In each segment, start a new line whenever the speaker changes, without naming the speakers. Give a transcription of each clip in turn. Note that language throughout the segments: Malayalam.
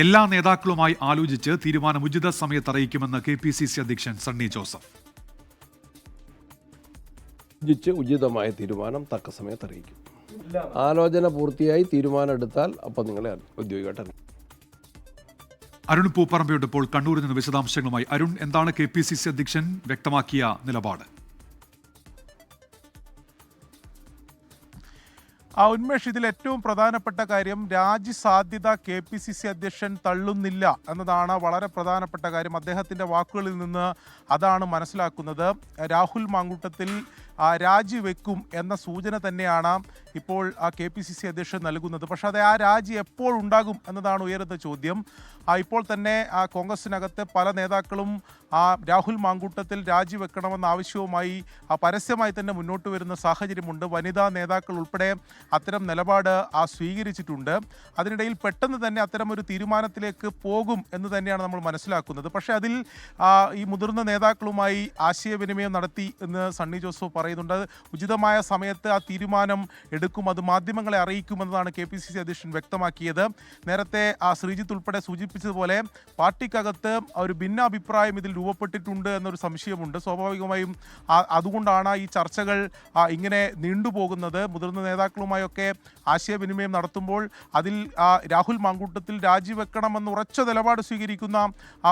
എല്ലാ നേതാക്കളുമായി ആലോചിച്ച് തീരുമാനം ഉചിത സമയത്ത് അറിയിക്കുമെന്ന് കെ പി സി സി അധ്യക്ഷൻ സണ്ണി ജോസഫ്.
ആലോചിച്ച് ഉചിതമായ തീരുമാനം തക്ക സമയത്ത് അറിയിക്കും. ആലോചന പൂർത്തിയായി തീരുമാനം എടുത്താൽ അപ്പം നിങ്ങളെ ഔദ്യോഗികമായിട്ട്
അരുൺ പൂപ്പറമ്പയുണ്ട് ഇപ്പോൾ കണ്ണൂരിൽ നിന്ന് വിശദാംശങ്ങളുമായി. അരുൺ എന്താണ് കെ പി സി സി അധ്യക്ഷൻ വ്യക്തമാക്കിയ നിലപാട്?
ആ ഉന്മേഷ് ഇതിൽ ഏറ്റവും പ്രധാനപ്പെട്ട കാര്യം രാജി സാധ്യത കെ പി സി സി അധ്യക്ഷൻ തള്ളുന്നില്ല എന്നതാണ് വളരെ പ്രധാനപ്പെട്ട കാര്യം. അദ്ദേഹത്തിന്റെ വാക്കുകളിൽ നിന്ന് അതാണ് മനസ്സിലാക്കുന്നത്. രാഹുൽ മാങ്കൂട്ടത്തിൽ രാജിവെക്കും എന്ന സൂചന തന്നെയാണ് ഇപ്പോൾ ആ കെ പി സി സി അധ്യക്ഷൻ നൽകുന്നത്. പക്ഷേ അത് ആ രാജി എപ്പോൾ ഉണ്ടാകും എന്നതാണ് ഉയരുന്ന ചോദ്യം. ഇപ്പോൾ തന്നെ കോൺഗ്രസിനകത്തെ പല നേതാക്കളും ആ രാഹുൽ മാങ്കൂട്ടത്തിൽ രാജിവെക്കണമെന്ന ആവശ്യവുമായി ആ, പരസ്യമായി തന്നെ മുന്നോട്ട് വരുന്ന സാഹചര്യമുണ്ട്. വനിതാ നേതാക്കൾ ഉൾപ്പെടെ അത്തരം നിലപാട് ആ സ്വീകരിച്ചിട്ടുണ്ട്. അതിനിടയിൽ പെട്ടെന്ന് തന്നെ അത്തരം ഒരു തീരുമാനത്തിലേക്ക് പോകും എന്ന് തന്നെയാണ് നമ്മൾ മനസ്സിലാക്കുന്നത്. പക്ഷേ അതിൽ ഈ മുതിർന്ന നേതാക്കളുമായി ആശയവിനിമയം നടത്തി എന്ന് സണ്ണി ജോസഫ് പറയുന്നുണ്ട്. ഉചിതമായ സമയത്ത് ആ തീരുമാനം എടുക്കും അത് മാധ്യമങ്ങളെ അറിയിക്കുമെന്നതാണ് കെ പി സി സി അധ്യക്ഷൻ വ്യക്തമാക്കിയത്. നേരത്തെ ആ ശ്രീജിത്ത് ഉൾപ്പെടെ സൂചിപ്പിച്ചതുപോലെ പാർട്ടിക്കകത്ത് ഒരു ഭിന്നാഭിപ്രായം ഇതിൽ രൂപപ്പെട്ടിട്ടുണ്ട് എന്നൊരു സംശയമുണ്ട്. സ്വാഭാവികമായും അതുകൊണ്ടാണ് ഈ ചർച്ചകൾ ഇങ്ങനെ നീണ്ടുപോകുന്നത്. മുതിർന്ന നേതാക്കളുമായൊക്കെ ആശയവിനിമയം നടത്തുമ്പോൾ അതിൽ രാഹുൽ മാങ്കൂട്ടത്തിൽ രാജിവെക്കണമെന്ന് ഉറച്ച നിലപാട് സ്വീകരിക്കുന്ന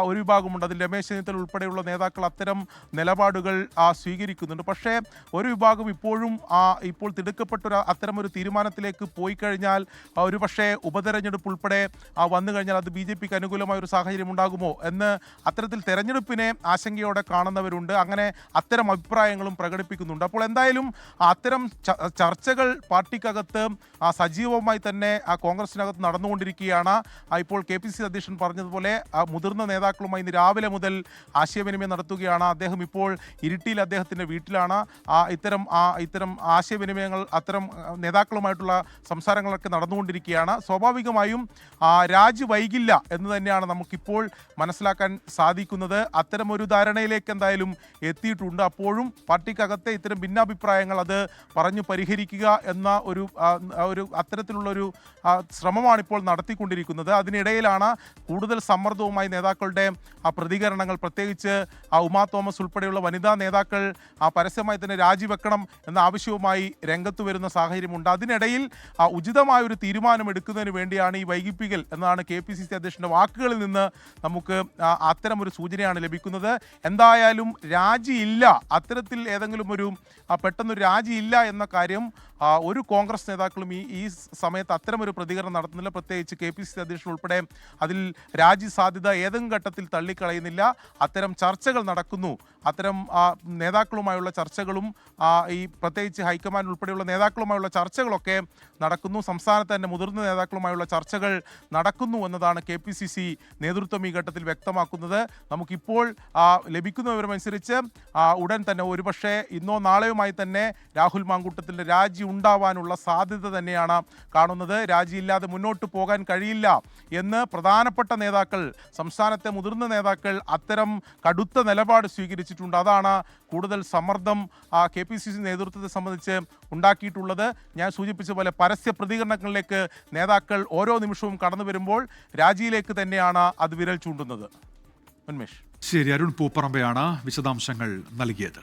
ഒരു വിഭാഗമുണ്ട്. അതിൽ രമേശ് ചെന്നിത്തല ഉൾപ്പെടെയുള്ള നേതാക്കൾ അത്തരം നിലപാടുകൾ സ്വീകരിക്കുന്നുണ്ട്. പക്ഷേ ഒരു വിഭാഗം ഇപ്പോഴും ഇപ്പോൾ തിടുക്കപ്പെട്ട ഒരു അത്തരം ഒരു തീരുമാനത്തിലേക്ക് പോയി കഴിഞ്ഞാൽ ഒരു പക്ഷേ ഉപതെരഞ്ഞെടുപ്പ് ഉൾപ്പെടെ വന്നു കഴിഞ്ഞാൽ അത് ബി ജെ പിക്ക് അനുകൂലമായ ഒരു സാഹചര്യം ഉണ്ടാകുമോ എന്ന് അത്തരത്തിൽ തെരഞ്ഞെടുപ്പിനെ ആശങ്കയോടെ കാണുന്നവരുണ്ട്. അങ്ങനെ അത്തരം അഭിപ്രായങ്ങളും പ്രകടിപ്പിക്കുന്നുണ്ട്. അപ്പോൾ എന്തായാലും അത്തരം ചർച്ചകൾ പാർട്ടിക്കകത്ത് സജീവമായി തന്നെ ആ കോൺഗ്രസിനകത്ത് നടന്നുകൊണ്ടിരിക്കുകയാണ്. ഇപ്പോൾ കെ പി സി അധ്യക്ഷൻ പറഞ്ഞതുപോലെ മുതിർന്ന നേതാക്കളുമായി ഇന്ന് രാവിലെ മുതൽ ആശയവിനിമയം നടത്തുകയാണ്. അദ്ദേഹം ഇപ്പോൾ ഇരിട്ടിയിൽ അദ്ദേഹത്തിന്റെ വീട്ടിലാണ്. ആ ഇത്തരം ആ ഇത്തരം ആശയവിനിമയങ്ങൾ അത്തരം നേതാക്കളുമായിട്ടുള്ള സംസാരങ്ങളൊക്കെ നടന്നുകൊണ്ടിരിക്കുകയാണ്. സ്വാഭാവികമായും രാജി വൈകില്ല എന്ന് തന്നെയാണ് നമുക്കിപ്പോൾ മനസ്സിലാക്കാൻ സാധിക്കുന്നത്. അത്തരം ഒരു ധാരണയിലേക്ക് എന്തായാലും എത്തിയിട്ടുണ്ട്. അപ്പോഴും പാർട്ടിക്കകത്തെ ഇത്തരം ഭിന്നാഭിപ്രായങ്ങൾ അത് പറഞ്ഞു പരിഹരിക്കുക എന്ന ഒരു ഒരു അത്തരത്തിലുള്ളൊരു ശ്രമമാണിപ്പോൾ നടത്തിക്കൊണ്ടിരിക്കുന്നത്. അതിനിടയിലാണ് കൂടുതൽ സമ്മർദ്ദവുമായി നേതാക്കളുടെ ആ പ്രതികരണങ്ങൾ. പ്രത്യേകിച്ച് ആ ഉമാ തോമസ് ഉൾപ്പെടെയുള്ള വനിതാ നേതാക്കൾ ആ പരസ്യമായി തന്നെ രാജിവെക്കണം എന്ന ആവശ്യവുമായി രംഗത്ത് വരുന്ന സാഹചര്യമുണ്ട്. അതിനിടയിൽ ആ, ഉചിതമായ ഒരു തീരുമാനം എടുക്കുന്നതിന് വേണ്ടിയാണ് ഈ വൈകിപ്പിക്കൽ എന്നാണ് കെ പി സി സി അധ്യക്ഷന്റെ വാക്കുകളിൽ നിന്ന് നമുക്ക് ആ, അത്തരം ഒരു സൂചനയാണ് ലഭിക്കുന്നത് എന്തായാലും രാജിയില്ല. അത്തരത്തിൽ ഏതെങ്കിലും ഒരു പെട്ടെന്ന് രാജിയില്ല എന്ന കാര്യം ഒരു കോൺഗ്രസ് നേതാക്കളും ഈ ഈ സമയത്ത് അത്തരമൊരു പ്രതികരണം നടത്തുന്നില്ല. പ്രത്യേകിച്ച് കെ പി സി അധ്യക്ഷൻ ഉൾപ്പെടെ അതിൽ രാജി സാധ്യത ഏതെങ്കിലും ഘട്ടത്തിൽ തള്ളിക്കളയുന്നില്ല. അത്തരം ചർച്ചകൾ നടക്കുന്നു. അത്തരം നേതാക്കളുമായുള്ള ചർച്ചകളും ഈ പ്രത്യേകിച്ച് ഹൈക്കമാൻഡ് ഉൾപ്പെടെയുള്ള നേതാക്കളുമായുള്ള ചർച്ചകളൊക്കെ നടക്കുന്നു. സംസ്ഥാനത്ത് തന്നെ മുതിർന്ന നേതാക്കളുമായുള്ള ചർച്ചകൾ നടക്കുന്നു എന്നതാണ് കെ പി സി സി നേതൃത്വം ഈ ഘട്ടത്തിൽ വ്യക്തമാക്കുന്നത്. നമുക്കിപ്പോൾ ലഭിക്കുന്ന വിവരമനുസരിച്ച് ഉടൻ തന്നെ ഒരുപക്ഷെ ഇന്നോ നാളെയുമായി തന്നെ രാഹുൽ മാങ്കൂട്ടത്തിന്റെ രാജി ഉണ്ടാവാനുള്ള സാധ്യത തന്നെയാണ് കാണുന്നത്. രാജിയില്ലാതെ മുന്നോട്ട് പോകാൻ കഴിയില്ല എന്ന് പ്രധാനപ്പെട്ട നേതാക്കൾ സംസ്ഥാനത്തെ മുതിർന്ന നേതാക്കൾ അത്തരം കടുത്ത നിലപാട് സ്വീകരിച്ചിട്ടുണ്ട്. അതാണ് കൂടുതൽ സമ്മർദ്ദം കെ പി സി സി നേതൃത്വത്തെ സംബന്ധിച്ച് ഉണ്ടാക്കിയിട്ടുള്ളത്. ഞാൻ സൂചിപ്പിച്ച പോലെ പരസ്യ പ്രതികരണങ്ങളിലേക്ക് നേതാക്കൾ ഓരോ നിമിഷവും കടന്നു വരുമ്പോൾ രാജിയിലേക്ക് തന്നെയാണ് അത് വിരൽ ചൂണ്ടുന്നത്. ഉന്മേഷ്.
ശരി അരുൺ പൂപ്പറമ്പയാണ് വിശദാംശങ്ങൾ നൽകിയത്.